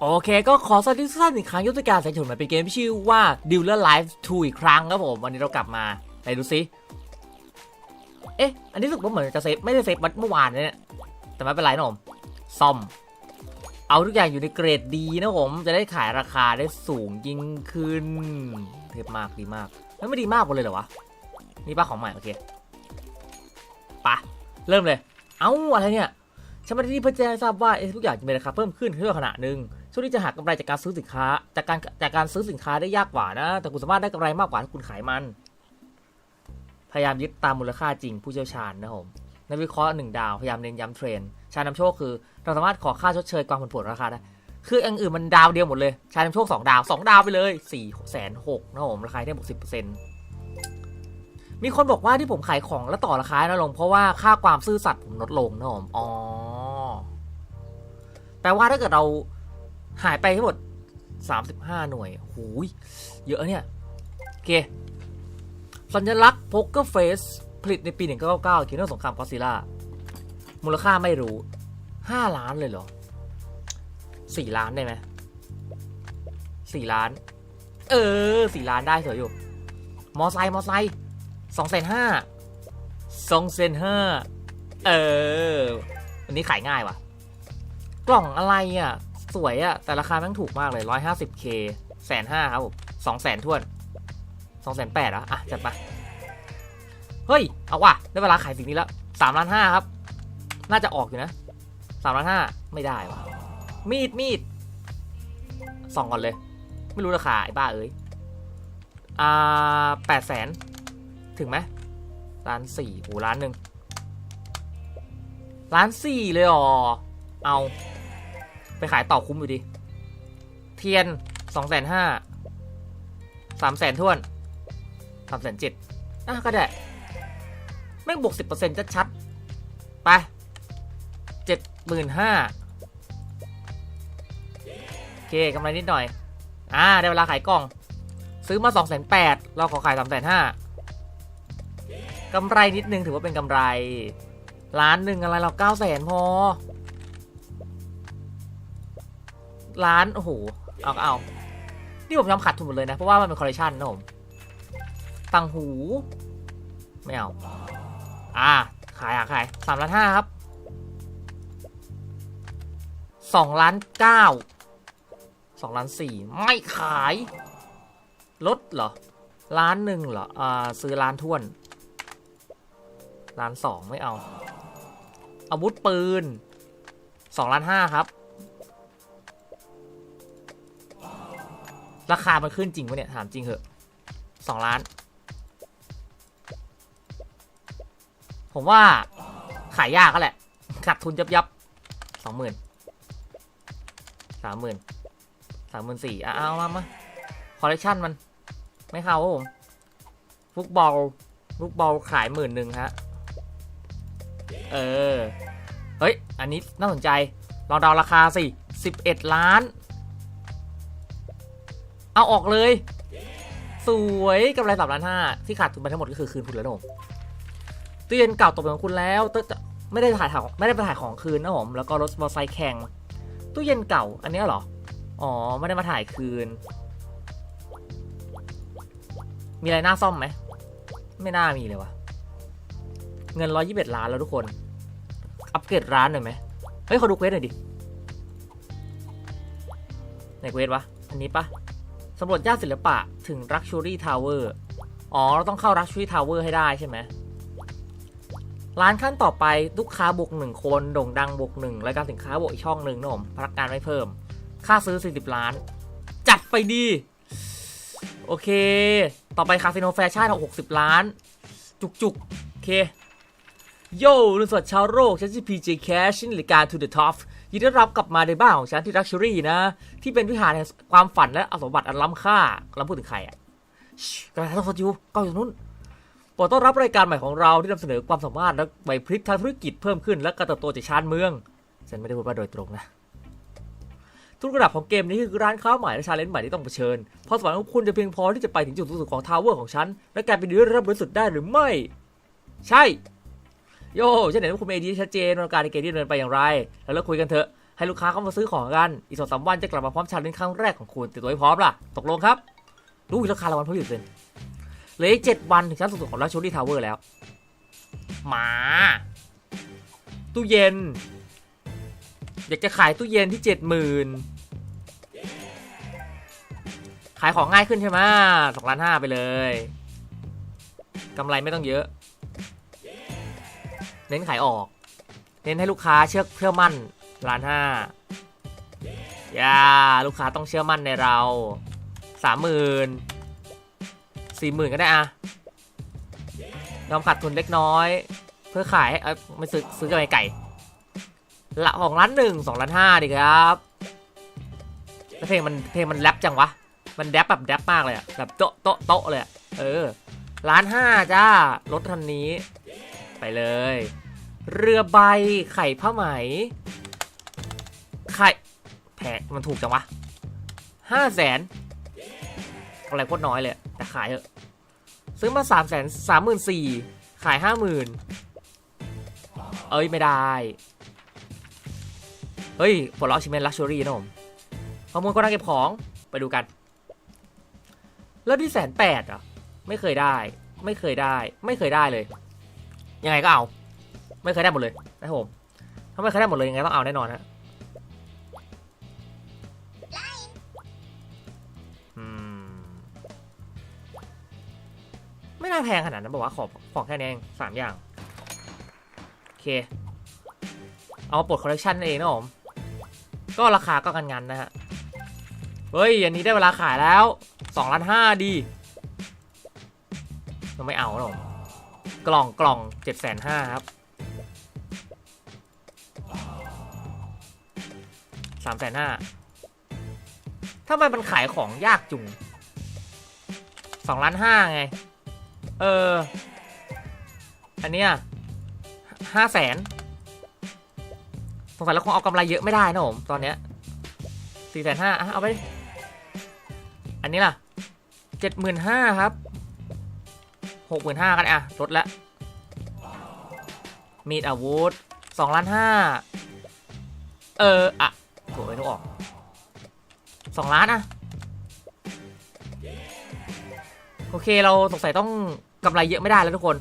โอเคก็ขอสวัสดีทุกท่านอีกครั้งยุทธการสายฉุนมาเป็นเกมที่ชื่อว่า Dealer Life 2 อีกครั้งครับผม วันนี้เรากลับมาไปดูซิเอ๊ะ อันนี้รู้สึกว่าเหมือนจะเซฟไม่ได้เซฟเมื่อวานเนี่ยแต่ไม่เป็นไรนะผมซ่อม เอาทุกอย่างอยู่ในเกรดดีนะผม จะได้ขายราคาได้สูงยิ่งขึ้นเทพมากดีมากแล้วไม่ดีมากหมดเลยเหรอวะนี่ป้าของใหม่โอเคปะเริ่มเลย เอ้าอะไรเนี่ยฉันมาที่นี่เพื่อแจ้งทราบว่าเอ๊ะทุกอย่างจะมีราคาเพิ่มขึ้นชั่วขณะหนึ่ง ช่วงนี้จะหากำไรจากการซื้อสินค้า จากการจากการซื้อสินค้าได้ยากกว่านะ แต่คุณสามารถได้กำไรมากกว่าถ้าคุณขายมัน พยายามยึดตามมูลค่าจริงผู้เชี่ยวชาญนะครับผมในวิเคราะห์หนึ่งดาวพยายามเน้นย้ำเทรนด์ชาญนำโชคคือเราสามารถขอค่าชดเชยความผันผวนราคาได้คืออย่างอื่นมันดาวเดียวหมดเลย ชาญนำโชคสองดาวสองดาวไปเลยสี่แสนหกนะครับผมราคาได้บวกสิบเปอร์เซ็นต์มีคนบอกว่าที่ผมขายของแล้วต่อราคานะลง เพราะว่าค่าความซื่อสัตย์ผมลดลงนะครับผมอ๋อแปลว่าถ้าเกิดเรา หายไปทั้งหมด35หน่วยหูย เยอะเนี่ย โอเค สัญลักษณ์โป๊กเกอร์เฟสผลิตในปี 1999เกี่ยวกับสงครามกอซิล่า มูลค่าไม่รู้5ล้านเลยเหรอ4ล้านได้ไหม4ล้าน เออ4ล้านได้สวยอยู่ มอไซค์มอไซค์สองแสนห้าสองแสนห้าเออ อันนี้ขายง่ายว่ะ กล่องอะไรอะ สวยอะแต่ราคาแม่งถูกมากเลย 150k แสนห้าครับผมสองแสนทวนสองแสนแปดอะอะ จัดมาเฮ้ย เอาว่ะ ได้เวลาขายสิ่งนี้แล้วสามล้านห้าครับ น่าจะออกอยู่นะสามล้านห้าไม่ได้ว่ะ มีดมีดส่องก่อนเลย ไม่รู้ราคา ไอ้บ้าเอ้ย อ่าแปดแสนถึงไหมล้านสี่โหล้านหนึ่งล้านสี่เลยเหรอเอา ไปขายต่อคุ้มอยู่ดี เทียนสองแสนห้าสามแสนท้วนสามแสนเจ็ดอะก็ได้ แม่งบวกสิบเปอร์เซ็นต์ชัดๆไปเจ็ดหมื่นห้าโอเคกำไรนิดหน่อย อ่า ได้เวลาขายกล่อง ซื้อมาสองแสนแปดเราขอขายสามแสนห้ากำไรนิดนึงถือว่าเป็นกำไรล้านหนึ่งอะไรเราเก้าแสนพอ ล้าน โอ้โห เอาเอานี่ผมยอมขาดทุนหมดเลยนะ เพราะว่ามันเป็นคอลเลคชันนะผมตังหู ไม่เอา อ่า ขายอะขายสามล้านห้าครับสองล้านเก้าสองล้านสี่ไม่ขายลดเหรอล้านหนึ่งเหรออ่าซื้อล้านท่วนล้านสองไม่เอาอาวุธปืนสองล้านห้าครับ ราคามันขึ้นจริงปะเนี่ย ถามจริงเหอะสองล้าน ผมว่าขายยากก็แหละขาดทุนยับยับสองหมื่นสามหมื่นสามหมื่นสี่เอามามาคอลเลคชันมัน ไม่เข้าผมฟุกบอลฟุกบอลขายหมื่นหนึ่งฮะ เออ เฮ้ย อันนี้น่าสนใจ ลองเดาราคาสิสิบเอ็ดล้าน เอาออกเลย สวยกำไรสามล้านห้าที่ขาดทุนไปทั้งหมดก็คือคืนทุนแล้วนะผมตู้เย็นเก่าตกเป็นของคุณแล้วแต่แต่ไม่ได้ถ่ายของไม่ได้ไปถ่ายของคืนนะผมแล้วก็รถมอเตอร์ไซค์แข่งตู้เย็นเก่า อันนี้เหรออ๋อไม่ได้มาถ่ายคืน มีอะไรน่าซ่อมไหมไม่น่ามีเลยวะเงินร้อยยี่สิบล้านแล้วทุกคน อัปเกรดร้านหน่อยไหมเฮ้ยขอดูเควสหน่อยดิไหนเควสวะอันนี้ปะ สำรวจย่านศิลปะถึง Luxury Tower อ๋อ เราต้องเข้า Luxury Tower ให้ได้ใช่ไหม ร้านขั้นต่อไปลูกค้าบวกหนึ่งคน โด่งดังบวกหนึ่งรายการสินค้าบวกอีกช่องหนึ่งนะผมพนักงานไม่เพิ่ม ค่าซื้อ 40 ล้าน จัดไปดี โอเค ต่อไปคาสิโนแฟชั่นหกสิบล้าน จุกจุกโอเค โย่ลุนสวดชาวโลกฉันชื่อ PJ Cash ชินรายการ To the Top ยินดีต้อนรับกลับมาในบ้านของฉันที่ Luxury นะ ที่เป็นวิหารแห่งความฝันและสมบัติอันล้ำค่าเราพูดถึงใครอะชิกำลังทำสดอยู่ก็อยู่นู้นโปรดต้อนรับรายการใหม่ของเราที่นำเสนอความสามารถและใบพลิกทางธุรกิจเพิ่มขึ้นและการเติบโตจากชานเมืองฉันไม่ได้พูดว่าโดยตรงนะ ทุกระดับของเกมนี้คือร้านค้าใหม่และชาเลนจ์ใหม่ที่ต้องเผชิญเพราะสวรรค์ของคุณจะเพียงพอที่จะไปถึงจุดสูงสุดของทาวเวอร์ของฉันและกลายเป็นเนื้อรับบริสุทธิ์ได้หรือไม่ ใช่ โย่ฉันเห็นว่าคุณมีไอดีชัดเจนในการในเกมที่เนินไปอย่างไร แล้วเลิกคุยกันเถอะ ให้ลูกค้าเข้ามาซื้อของกัน อีกสองสามวันจะกลับมาพร้อมชาเลนจ์ครั้งแรกของคุณเตรียมตัวให้พร้อมล่ะ ตกลงครับ รู้ราคารางวัลเพิ่มอีกเป็นเหลืออีกเจ็ดวันถึงชั้นสูงสุดของราชวดีทาวเวอร์แล้วมา ตู้เย็น อยากจะขายตู้เย็นที่เจ็ดหมื่นขายของง่ายขึ้นใช่ไหมสองล้านห้าไปเลยกำไรไม่ต้องเยอะ เน้นขายออก เน้นให้ลูกค้าเชื่อเชื่อมั่นล้านห้าอย่าลูกค้าต้องเชื่อมั่นในเราสามหมื่นสี่หมื่นก็ได้อะยอมขาดทุนเล็กน้อย เพื่อขายเอ้ยไม่ซื้อซื้อกำไไก่ละของล้านหนึ่งสองล้านห้าดีครับแล้วเพลงมันเพลงมันแรปจังวะ มันแรปแบบแรปมากเลยอะแบบโต๊ะโต๊ะโต๊ะเลยอะเออล้านห้าจ้ารถคันนี้ ไปเลย เรือใบไข่ผ้าไหม ไข่แพงมันถูกจังวะห้าแสนอะไรโคตรน้อยเลย แต่ขายเถอะซื้อมาสามแสนสามหมื่นสี่ขายห้าหมื่นเอ้ยไม่ได้ เฮ้ยผลลัพธ์ชิมเมนลักชัวรี่นะผมขโมยก็นั่งเก็บของไปดูกันแล้วที่แสนแปดอะไม่เคยได้ ไม่เคยได้ ไม่เคยได้เลย ยังไงก็เอา ไม่เคยได้หมดเลยนะครับผมถ้าไม่เคยได้หมดเลยยังไงต้องเอาแน่นอนฮะอมไม่น่าแพงขนาดนั้นบอกว่าขอของแค่นี้เองสามอย่างโอเค เอามาปลดคอลเลคชันเองนะผม ก็ราคาก็กันงันนะฮะ เฮ้ย อันนี้ได้เวลาขายแล้วสองล้านห้าดีเราไม่เอาหรอก กล่องกล่องเจ็ดแสนห้าครับสามแสนห้าทำไมมันขายของยากจุงสองล้านห้าไง เออ อันเนี้ยห้าแสนสงสัยเราคงเอากำไรเยอะไม่ได้นะผม ตอนเนี้ยสี่แสนห้าเอาไป อันนี้ล่ะเจ็ดหมื่นห้าครับ หกหมื่นห้ากันอะลดละมีดอาวุธสองล้านห้าเออ อะโถไม่ต้องออกสองล้านอะ โอเคเราสงสัยต้องกำไรเยอะไม่ได้แล้วทุกคน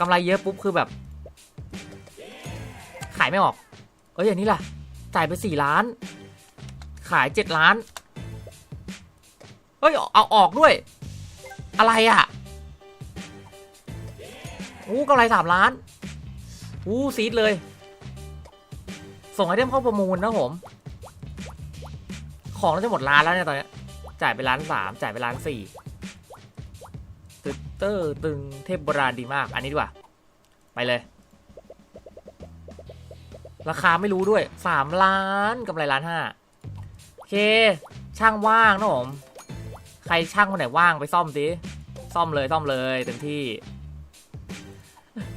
กำไรเยอะปุ๊บคือแบบ ขายไม่ออก เอ้ยอย่างนี้ล่ะ จ่ายไปสี่ล้าน ขายเจ็ดล้านเฮ้ยเอาออกด้วย อะไรอะ อู้กำไรสามล้าน อู้ซีดเลย ส่งไอเทมเข้าประมูลนะผม ของน่าจะหมดล้านแล้วเนี่ยตอนนี้ จ่ายไปล้านสามจ่ายไปล้านสี่ตึ๊ดเตอร์ตึงเทพโบราณดีมาก อันนี้ดีกว่า ไปเลย ราคาไม่รู้ด้วยสามล้านกำไรล้านห้าโอเค ช่างว่างนะผม ใครช่างคนไหนว่างไปซ่อมสิซ่อมเลยซ่อมเลยเต็มที่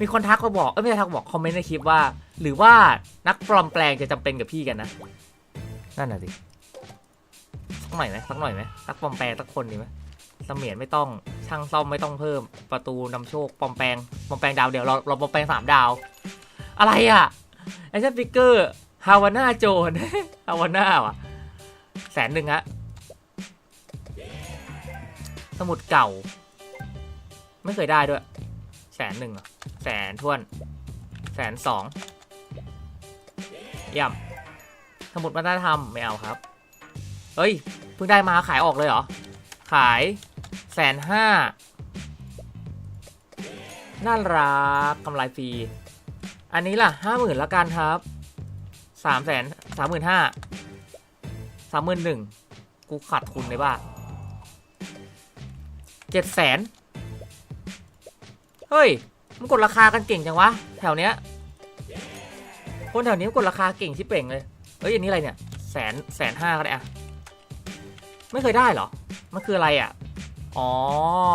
มีคนทักมาบอกเอ้ยไม่ใช่ทักบอกคอมเมนต์ในคลิปว่า หรือว่านักปลอมแปลงจะจำเป็นกับพี่กันนะนั่นน่ะสิสักหน่อยไหมสักหน่อยไหมสักปลอมแปลงสักคนดีไหมเสมียนไม่ต้องช่างซ่อมไม่ต้องเพิ่ม ประตูนำโชคปลอมแปลงปลอมแปลงดาวเดียวเราเราปลอมแปลงสามดาว อะไรอะไอชั่นฟิกเกอร์ฮาวาน่าโจนฮาวาน่าว่ะแสนหนึ่งฮะสมุดเก่า ไม่เคยได้ด้วย นหนึ่งแสนทวนแสนสองย่ำสมุดวัฒนธรรมไม่เอาครับเฮ้ย เพิ่งได้มาขายออกเลยเหรอ ขายแสนห้าน่ารักกำไรฟรี อันนี้ล่ะห้าหมื่นละกันครับสามแสนสามหมื่นห้าสามหมื่นหนึ่งกูขาดทุนเลยบ้าเจ็ดแสน เฮ้ย มันกดราคากันเก่งจังวะ แถวเนี้ย คนแถวนี้กดราคาเก่งชิบเป่งเลย เฮ้ยอันนี้อะไรเนี่ย แสนแสนห้าก็ได้อะไม่เคยได้เหรอ มันคืออะไรอะ อ๋อ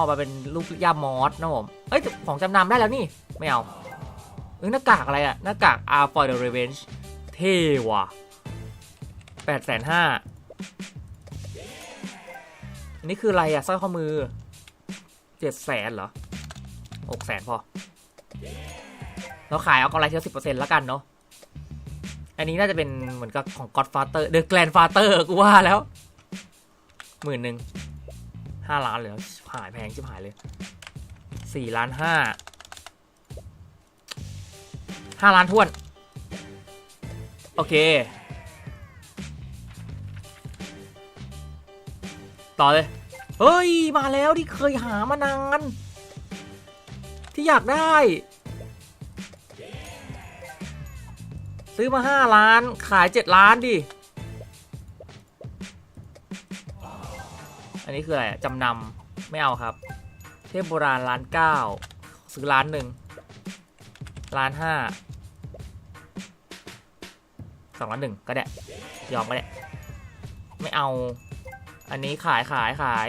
มาเป็นลูกยามอสนะผม เอ้ย ของจำนำได้แล้วนี่ ไม่เอา เอ้ยหน้ากากอะไรอะหน้ากาก R for the Revenge เท่ว่ะแปดแสนห้าอันนี้คืออะไรอะสร้อยข้อมือเจ็ดแสนเหรอ หกแสนพอ เราขายเอากำไรเท่าสิบเปอร์เซ็นต์แล้วกันเนาะ อันนี้น่าจะเป็นเหมือนกับของ Godfather The Grandfather กูว่าแล้วหมื่นหนึ่งห้าล้านเลยหรอชิบหายแพงชิบหายเลยสี่ล้านห้าห้าล้านท้วน โอเค ต่อเลย เฮ้ย มาแล้วที่เคยหามานาน ที่อยากได้ ซื้อมาห้าล้าน ขายเจ็ดล้านดิ อันนี้คืออะไรจำนำไม่เอาครับ เทพโบราณล้านเก้าซื้อล้านหนึ่งล้านห้าสองล้านหนึ่งก็ได้ ยอมก็ได้ ไม่เอา อันนี้ขายขายขาย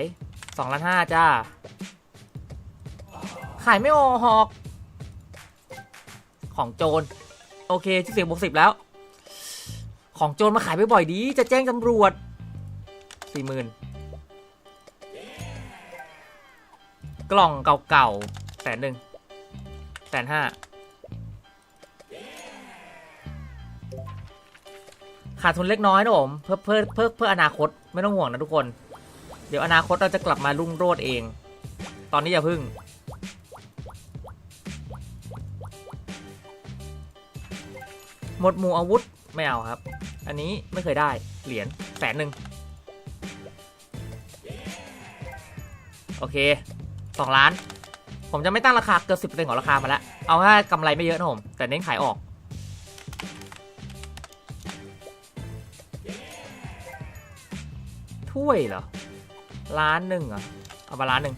สองล้านห้าจ้า ขายไม่ออก ของโจร โอเคที่เสียบวกสิบแล้ว ของโจรมาขายบ่อยๆดี จะแจ้งตำรวจสี่หมื่นกล่องเก่าๆแสนหนึ่งแสนห้าขาดทุนเล็กน้อยนะผมเพื่อเพื่อเพื่อเพื่ออนาคตไม่ต้องห่วงนะทุกคน เดี๋ยวอนาคตเราจะกลับมารุ่งโรจน์เอง ตอนนี้อย่าพึ่ง หมดหมู่อาวุธไม่เอาครับ อันนี้ไม่เคยได้เหรียญแสนหนึ่งโอเคสองล้าน ผมจะไม่ตั้งราคาเกินสิบเปอร์เซ็นต์ของราคามาแล้ว เอาแค่กำไรไม่เยอะนะผม แต่เน้นขายออก ถ้วยเหรอ ล้านหนึ่งเหรอเอามาล้านหนึ่ง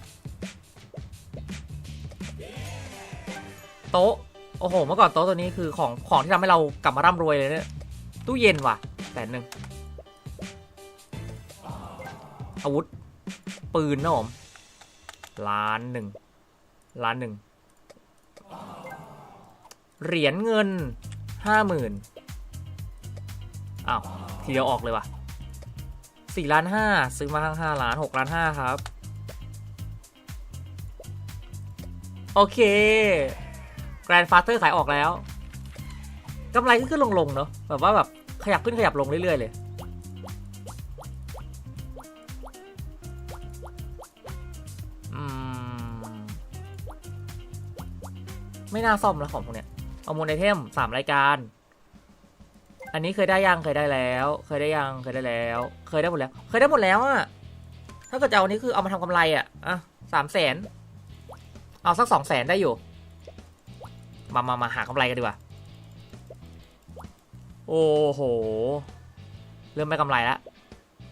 โต๊ะ โอ้โห เมื่อก่อนโต๊ะตัวนี้คือของของที่ทำให้เรากลับมาร่ำรวยเลยเนี่ย ตู้เย็นว่ะแสนหนึ่ง อาวุธ ปืนนะผม ล้านหนึ่ง ล้านหนึ่ง เหรียญเงินห้าหมื่นอ้าว ทีเดียวออกเลยว่ะสี่ล้านห้าซื้อมาทั้งห้าล้านหกล้านห้าครับ โอเค แกรนฟาสเ t อร์ขายออกแล้วกำไรขึ้นขึ้นลงๆเนอะแบบว่าแบบขยับขึ้นขยับลงเรื่อยๆเลยมไม่น่าซ่อมแล้วของพวกเนี้ยเอามูลไอเทมสามรายการ อันนี้เคยได้ยังเคยได้แล้ว เคยได้ยังเคยได้แล้ว เคยได้หมดแล้ว เคยได้หมดแล้วอะถ้าเกิดจะเอาอันนี้คือเอามาทำกำไรอะอะสามแสน เอาสักสองแสนได้อยู่ มามามาหากำไรกันดีกว่า โอ้โห เริ่มไม่กำไรละ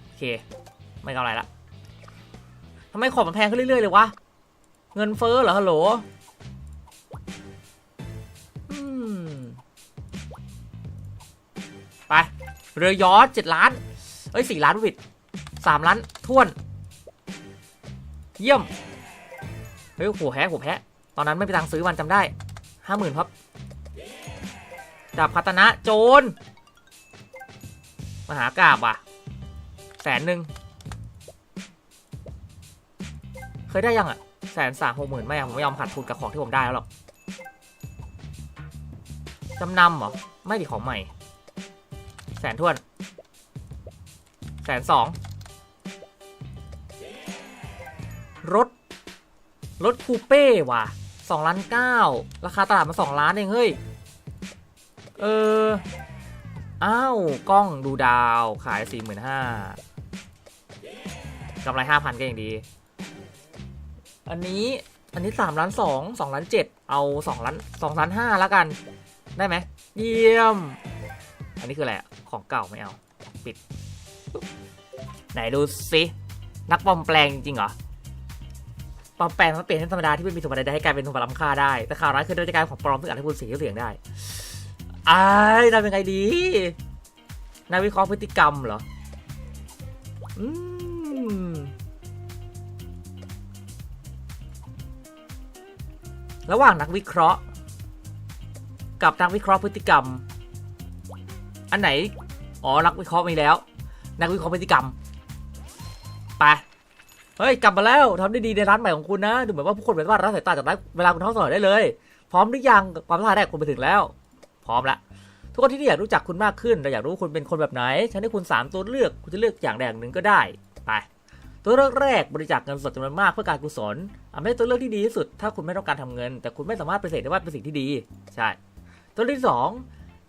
โอเค ไม่กำไรละทำไมของมันแพงขึ้นเรื่อยๆเลยวะ เงินเฟ้อเหรอฮัลโหลไป เรือยอชเจ็ดล้าน เอ้ยสี่ล้านวิดสามล้านท้วน เยี่ยม เฮ้ยโหแพ้โหแพ้ ตอนนั้นไม่ไปตังซื้อมันจำได้ ห้าหมื่นครับดาบคาตนะโจรมหากราบอะแสนหนึ่งเคยได้ยังอะแสนสามหกหมื่นไม่อะผมไม่ยอมขาดทุนกับของที่ผมได้แล้วหรอกจำนำเหรอ ไม่ดิของใหม่ แสนทวน แสนสอง รถ รถคูเป้ว่ะ สองล้านเก้าราคาตลาดมาสองล้านเองเฮ้ย เออ อ้าว กล้องดูดาวขายสี่หมื่นห้ากำไรห้าพันก็ยังดี อันนี้ อันนี้สามล้านสองสองล้านเจ็ดเอาสองล้านสองล้านห้าแล้วกัน ได้ไหม เยี่ยม อันนี้คืออะไร ของเก่าไม่เอา ปิด ไหนดูสิ นักปลอมแปลงจริงเหรอ ปลอมแปลงมันเปลี่ยนให้ธรรมดาที่ไม่มีสมบัติใดๆให้กลายเป็นสมบัติล้ำค่าได้ แต่ข่าวร้ายคือโดยการของปลอมซึ่งอาจให้คุณเสียเสียงได้ไอ้ายทำยังไงดีนักวิเคราะห์พฤติกรรมเหรอ อืม ระหว่างนักวิเคราะห์ กับนักวิเคราะห์พฤติกรรม อันไหน อ๋อ นักวิเคราะห์มีแล้ว นักวิเคราะห์พฤติกรรม ไป เฮ้ยกลับมาแล้วทำได้ดีในร้านใหม่ของคุณนะ ดูเหมือนว่าผู้คนเป็นว่ารับสายตาจากร้านเวลาคุณท้องสอได้เลย พร้อมหรือยังความท้าทายแรกคุณไปถึงแล้ว พร้อมละทุกคนที่นี่อยากรู้จักคุณมากขึ้นเราอยากรู้ว่าคุณเป็นคนแบบไหน ฉันให้คุณ 3 ตัวเลือกคุณจะเลือกอย่างใดอย่างหนึ่งก็ได้ไปตัวเลือกแรกบริจาคเงินสดจำนวนมากเพื่อการกุศลอะไม่ใช่ตัวเลือกที่ดีที่สุด ถ้าคุณไม่ต้องการทำเงิน แต่คุณไม่สามารถปฏิเสธได้ว่าเป็นสิ่งที่ดี ใช่ ตัวเลือกที่สอง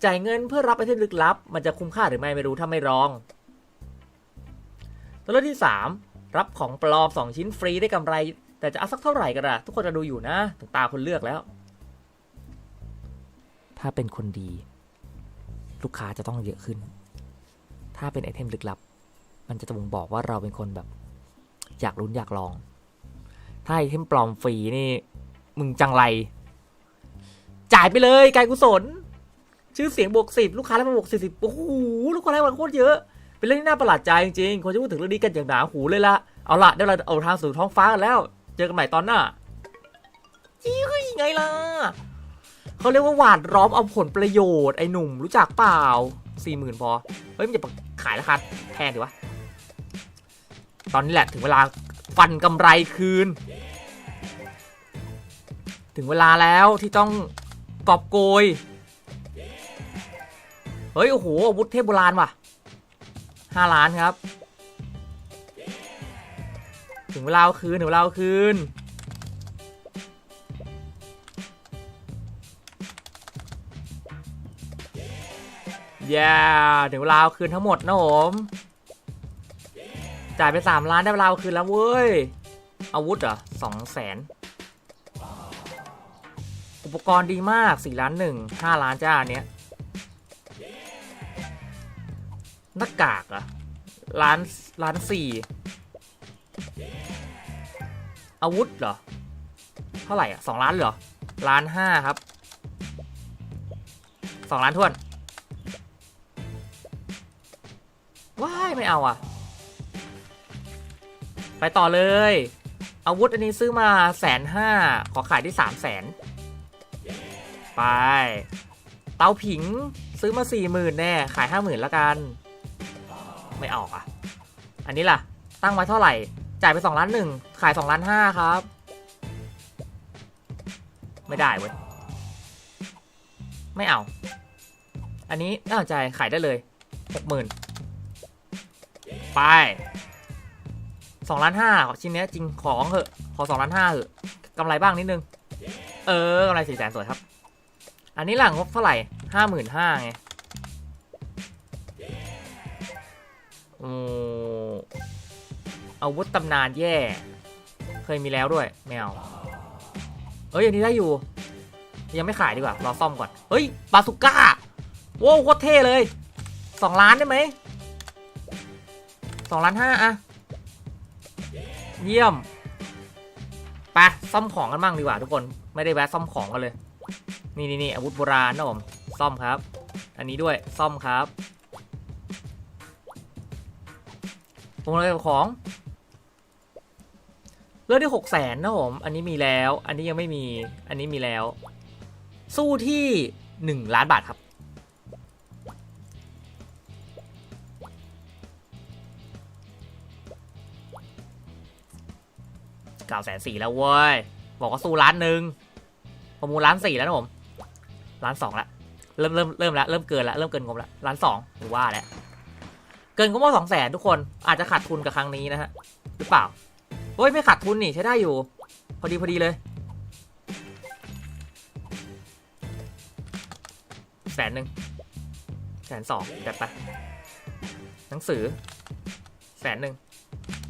จ่ายเงินเพื่อรับไอเทมลึกลับ มันจะคุ้มค่าหรือไม่ไม่รู้ถ้าไม่ลอง ตัวเลือกที่สาม รับของปลอมสองชิ้นฟรีได้กำไร แต่จะเอาสักเท่าไหร่กันล่ะทุกคนจะดูอยู่นะ ถึงตาคนเลือกแล้ว ถ้าเป็นคนดี ลูกค้าจะต้องเยอะขึ้น ถ้าเป็นไอเทมลึกลับ มันจะบ่งบอกว่าเราเป็นคนแบบ อยากลุ้นอยากลอง ถ้าไอเทมปลอมฟรีนี่ มึงจังไร จ่ายไปเลยการกุศลชื่อเสียงบวกสิบลูกค้าได้มาบวกสี่สิบโอ้โหลูกค้าได้มาโคตรเยอะ เป็นเรื่องที่น่าประหลาดใจจริงๆคนจะพูดถึงเรื่องนี้กันอย่างหนาหูเลยละเอาละได้เวลาเอาทางสู่ท้องฟ้ากันแล้ว เจอกันใหม่ตอนหน้าจี้เฮ้ยไงล่ะเขาเรียกว่าหวาดล้อมเอาผลประโยชน์ไอ้หนุ่มรู้จักเปล่าสี่หมื่นพอเฮ้ยมันจะขายราคาแพงดีวะตอนนี้แหละถึงเวลาฟันกำไรคืน ถึงเวลาแล้วที่ต้องกอบโกย เฮ้ย โอ้โหอาวุธเทพโบราณว่ะ ห้าล้านครับ ถึงเวลาคืน ถึงเวลาคืนแย่ถึงเวลาคืนทั้งหมดนะผม จ่ายไปสามล้านได้เวลาคืนแล้วเว้ย อาวุธเหรอสองแสนอุปกรณ์ดีมากสี่ล้านหนึ่งห้าล้านจ้าอันเนี้ย หน้ากากเหรอะล้านล้านสี่อาวุธเหรอ เท่าไหร่อะสองล้านเหรอล้านห้าครับสองล้านทวน ว้ายไม่เอาอะ ไปต่อเลย อาวุธอันนี้ซื้อมาแสนห้าขอขายที่สามแสนไป เตาผิงซื้อมาสี่หมื่นแน่ ขายห้าหมื่นล้วกัน ไม่ออกอะ อันนี้ล่ะ ตั้งไว้เท่าไหร่ จ่ายไปสองล้านหนึ่งขายสองล้านห้าครับ ไม่ได้เว้ย ไม่เอา อันนี้น่าใจขายได้เลยหกหมื่นไปสองล้านห้าชิ้นเนี้ยจริงของเหอะ ขอสองล้านห้าเหอะกำไรบ้างนิดนึง เออกำไรสี่แสนสวยครับ อันนี้หลังงบเท่าไหร่ห้าหมื่นห้าไง โอ้อาวุธตำนานแย่ เคยมีแล้วด้วยไม่เอาเอ้ยอันนี้ได้อยู่ ยังไม่ขายดีกว่า รอซ่อมก่อน เฮ้ย บาสุก้าโว้วโคตรเท่เลยสองล้านได้ไหมสองล้านห้าอะเยี่ยมไปซ่อมของกันบ้างดีกว่าทุกคนไม่ได้แวะซ่อมของกันเลย นี่นี่นี่อาวุธโบราณนะผมซ่อมครับ อันนี้ด้วยซ่อมครับ ผมเลยของ เลือกที่หกแสนนะผม อันนี้มีแล้ว อันนี้ยังไม่มี อันนี้มีแล้ว สู้ที่หนึ่งล้านบาทครับ เก้าแสนสี่แล้วเว้ย บอกว่าสู้ล้านหนึ่งประมูลล้านสี่แล้วนะผมล้านสองละ เริ่มเริ่มเริ่มล้วเริ่มเกินละเริ่มเกินงบละล้านสองหรือว่าแล้ว กินงบมาสองแสนทุกคนอาจจะขาดทุนกับครั้งนี้นะฮะหรือเปล่าเฮ้ยไม่ขาดทุนนี่ใช้ได้อยู่ พอดีพอดีเลยแสนหนึ่งแสนสองจัดไป หนังสือแสนหนึ่ง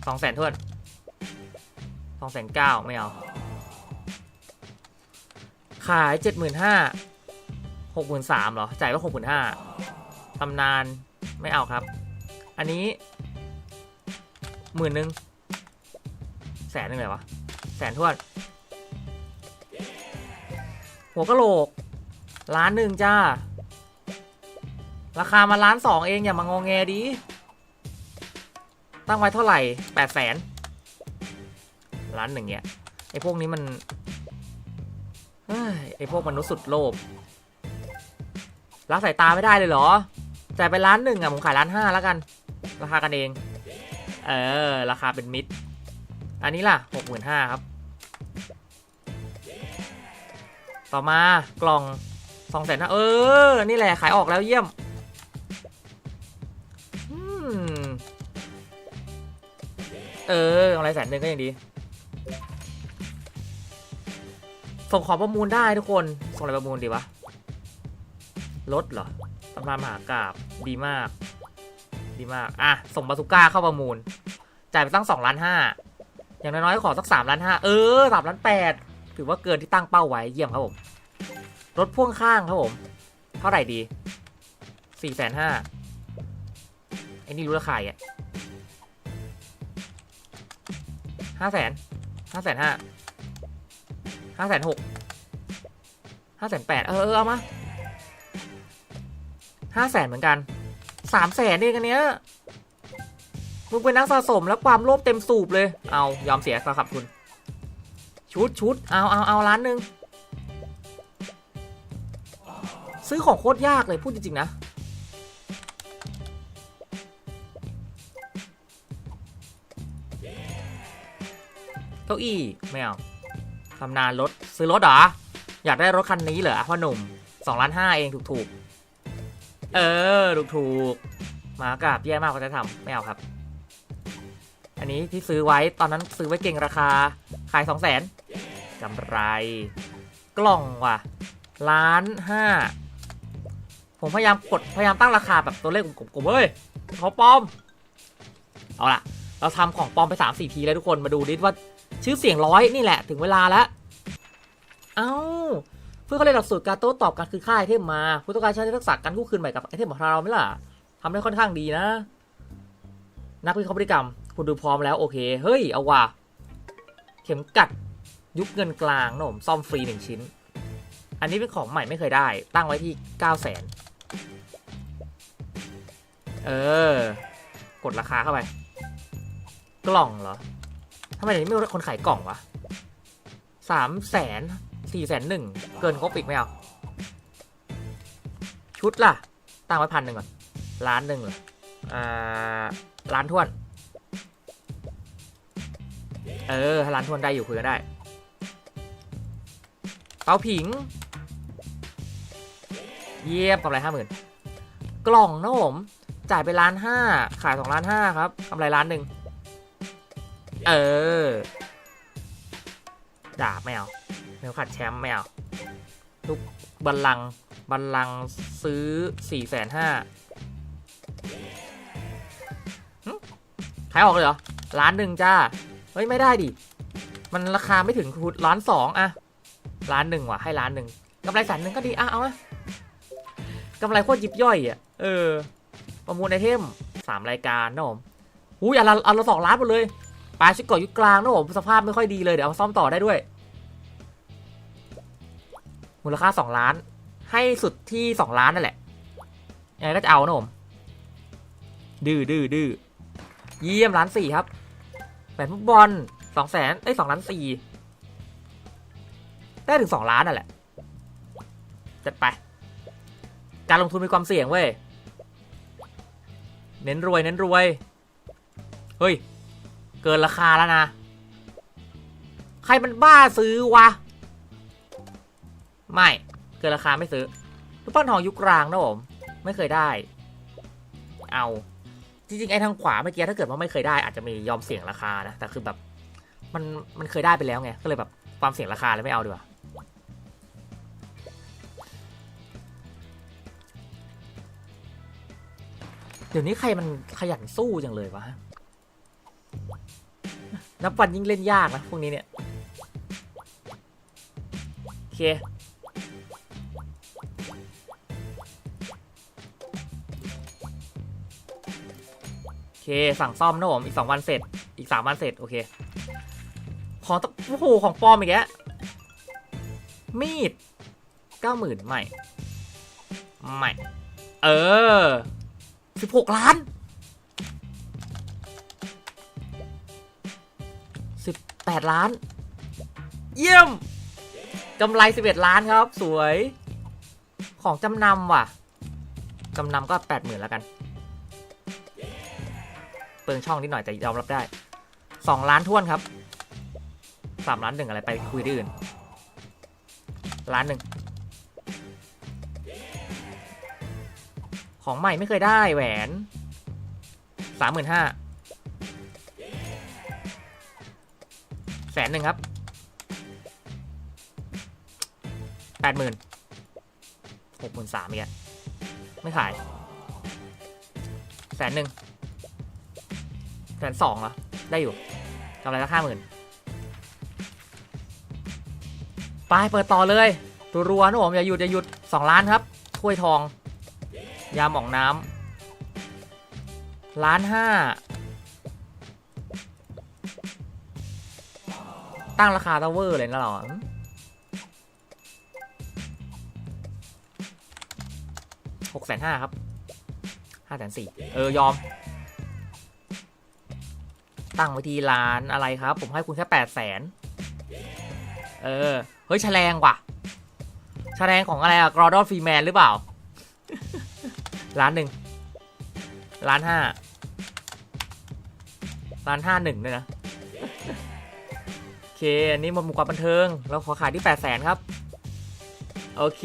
สองแสนทวนสองแสนเก้าไม่เอา ขายเจ็ดหมื่นห้าหกหมื่นสามเหรอ จ่ายว่าหกหมื่นห้าตำนานไม่เอาครับ อันนี้หมื่นหนึ่งแสนหนึ่งเลยวะ แสนทวนหัวกะโหลกล้านหนึ่งจ้า ราคามาล้านสองเองอย่ามางองแงดี ตั้งไว้เท่าไหร่แปดแสนร้านหนึ่งเนี่ยไอ้พวกนี้มันไอ้พวกมนุษย์สุดโลภรักสายตาไม่ได้เลยเหรอจ่ายไปล้านหนึ่งอะผมขายล้านห้าแล้วกัน ราคากันเอง เออ ราคาเป็นมิด อันนี้ล่ะหกหมื่นห้าครับ ต่อมากล่องสองแสนนะเออ นี่แหละ ขายออกแล้วเยี่ยมเออกำไรแสนหนึ่งก็ยังดี ส่งของประมูลได้ทุกคน ส่งอะไรประมูลดีวะรถเหรอตำนามหากราบดีมาก ดีมาก อะ ส่งบาสุก้าเข้าประมูล จ่ายไปตั้งสองล้านห้าอย่างน้อยๆก็ขอสักสามล้านห้าเออสามล้านแปดถือว่าเกินที่ตั้งเป้าไว้เยี่ยมครับผม รถพ่วงข้างครับผม เท่าไหร่ดีสี่แสนห้าไอ้นี่รู้ราคาอะห้าแสนห้าแสนห้าห้าแสนหกห้าแสนแปดเออเออเอามาห้าแสนเหมือนกัน สามแสนเองอันเนี้ยมึงเป็นนักสะสมแล้วความโลภเต็มสูบเลย เอายอมเสียสขับทุนชุดชุดเอาเอาเอาล้านหนึ่งซื้อของโคตรยากเลยพูดจริงๆนะ เก้าอี้ไม่เอาทำนานรถ ซื้อรถเหรอ อยากได้รถคันนี้เหรอพ่อหนุ่มสองล้านห้าเองถูกๆ เออ ถูกถูกหมากราบแย่มากเขาจะทำไม่เอาครับ อันนี้ที่ซื้อไว้ตอนนั้นซื้อไว้เก่งราคา ขายสองแสนกำไร กล่องว่ะล้านห้าผมพยายามกดพยายามตั้งราคาแบบตัวเลขกลมๆเฮ้ยเขาปลอม เอาล่ะ เราทำของปลอมไป 3 4 ทีแล้วทุกคนมาดูดิว่าชื่อเสียงร้อยนี่แหละถึงเวลาแล้ว เอ้า พื่อเขาเรียนหลักสูตรการโต้ตอบการคือค่ายไอเทมมาผู้ต้องการใช้ทักษะการคู่คืนใหม่กับไอเทมของเราไหมล่ะทำได้ค่อนข้างดีนะ นักวิเคราะห์พฤติกรรม คุณดูพร้อมแล้วโอเค เฮ้ย เอาว่ะ เข็มกัด ยุคเงินกลางนะผมซ่อมฟรีหนึ่งชิ้น อันนี้เป็นของใหม่ไม่เคยได้ ตั้งไว้ที่9 0 0 0 0นเออ กดราคาเข้าไป กล่องเหรอทำไมเดี๋ยวนี้ไม่มีคนขายกล่องวะสามแสน สี่แสนหนึ่งเกินครบอีกไหมเอา ชุดล่ะ ตั้งไว้พันหนึ่งก่อนล้านหนึ่งเหรออ่าล้านทวน เออล้านทวนได้อยู่คุยกันได้เตาผิง เยี่ยมกำไรห้าหมื่นกล่องนะผม จ่ายไปล้านห้าขายสองล้านห้าครับกำไรล้านหนึ่ง เออ ด่าบไม่เอา เมลขัดแชมป์ไม่เอาทุกบัลลังบัลลังซื้อสี่แสนห้าขายออกเลยเหรอล้านหนึ่งจ้า เฮ้ย ไม่ได้ดิ มันราคาไม่ถึงคุณล้านสองอะล้านหนึ่งว่ะ ให้ล้านหนึ่งกำไรแสนหนึ่งก็ดีอะเอาอะกำไรโคตรยิบย่อยอะเออ ประมูลไอเทมสามรายการนะผมอุ้ยอันละอันละสองล้านหมดเลยปลาชิกกาะยุคกลางนะผมสภาพไม่ค่อยดีเลย เดี๋ยวเอามาซ่อมต่อได้ด้วย มูลค่าสองล้าน ให้สุดที่สองล้านนั่นแหละยังไงก็จะเอานะผม ดื้อดื้อดื้อเยี่ยมล้านสี่ครับแหวนฟุตบอลสองแสนไอ้สองล้านสี่ได้ถึงสองล้านนั่นแหละ จัดไป การลงทุนมีความเสี่ยงเว้ย เน้นรวยเน้นรวย เฮ้ย เกินราคาแล้วนะ ใครมันบ้าซื้อวะ ไม่ เกินราคาไม่ซื้อรูปปั้นทองยุคกลางนะผม ไม่เคยได้ เอา จริงๆ ไอ้ทางขวาเมื่อกี้ถ้าเกิดว่าไม่เคยได้อาจจะมียอมเสี่ยงราคานะ แต่คือแบบ มันมันเคยได้ไปแล้วไง ก็เลยแบบความเสี่ยงราคาเลยไม่เอาดีกว่าเดี๋ยวนี้ใครมันขยันสู้จังเลยวะ นับวันยิ่งเล่นยากนะพวกนี้เนี่ย โอเค สั่งซ่อมนะผมอีกสองวันเสร็จอีกสามวันเสร็จโอเคของโอ้โหของปลอมอีกแล้วมีดเก้าหมื่นไม่ไม่เออสิบหกล้านสิบแปดล้าน เยี่ยมกำไรสิบเอ็ดล้านครับ สวย ของจำนำว่ะ จำนำก็แปดหมื่นแล้วกัน เปิงช่องนิดหน่อยแต่ยอมรับได้สองล้านท้วนครับสามล้านหนึ่งอะไรไปคุยที่อื่นล้านหนึ่งของใหม่ไม่เคยได้แหวนสามหมื่นห้าแสนหนึ่งครับแปดหมื่นหกหมื่นสามอีกอะไม่ขายแสนหนึ่ง แสนสองเหรอ ได้อยู่กำไรละห้าหมื่นไปเปิดต่อเลยตัวรัวนะผมอย่าหยุดอย่าหยุดสองล้านครับถ้วยทอง ยาหมองน้ำล้านห้าตั้งราคาทาวเวอร์เลยนะเราอหกแสนห้าครับห้าแสนสี่เออยอม ตั้งไว้ที่ร้านอะไรครับ ผมให้คุณแค่แปดแสนเออ เฮ้ยแฉลงว่ะแฉลงของอะไรอะกรอดอนฟรีแมนหรือเปล่าล้านหนึ่งล้านห้าล้านห้าหนึ่งด้วยนะโอเค อันนี้มันมุมความบันเทิง เราขอขายที่แปดแสนครับ โอเค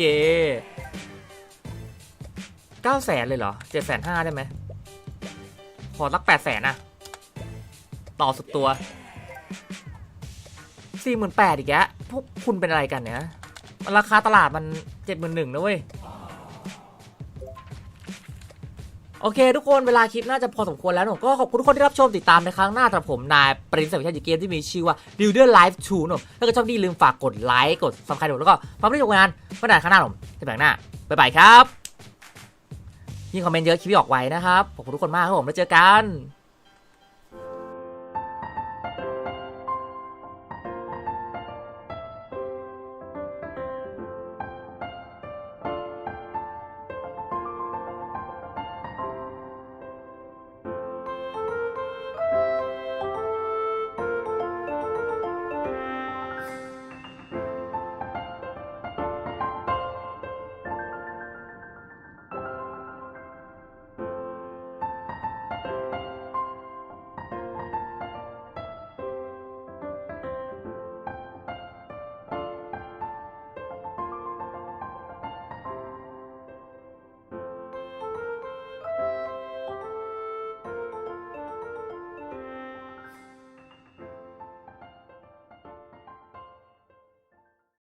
เก้าแสนเลยเหรอเจ็ดแสนห้าได้ไหมขอสักแปดแสนอะ ต่อสุดตัวสี่หมื่นแปดอีกแกะพวกคุณเป็นอะไรกันเนี่ยราคาตลาดมันเจ็ดหมื่นหนึ่งนะเว้ย โอเค ทุกคนเวลาคลิปน่าจะพอสมควรแล้วผมก็ขอบคุณทุกคนที่รับชมติดตามในครั้งหน้าสำหรับผมนายปรินสวิชาจิเกมที่มีชื่อว่า Builder Life 2นะถ้าเกิดชอบดีลืมฝากกดไลค์กดซับสไครต์แล้วก็ฟังไม่ได้จบงานเมื่อไหร่ข้างหน้าผมจะแบ่งหน้าบ๊ายบายครับยิ่งคอมเมนต์เยอะคลิปออกไวนะครับขอบคุณทุกคนมากครับผมแล้วเจอกัน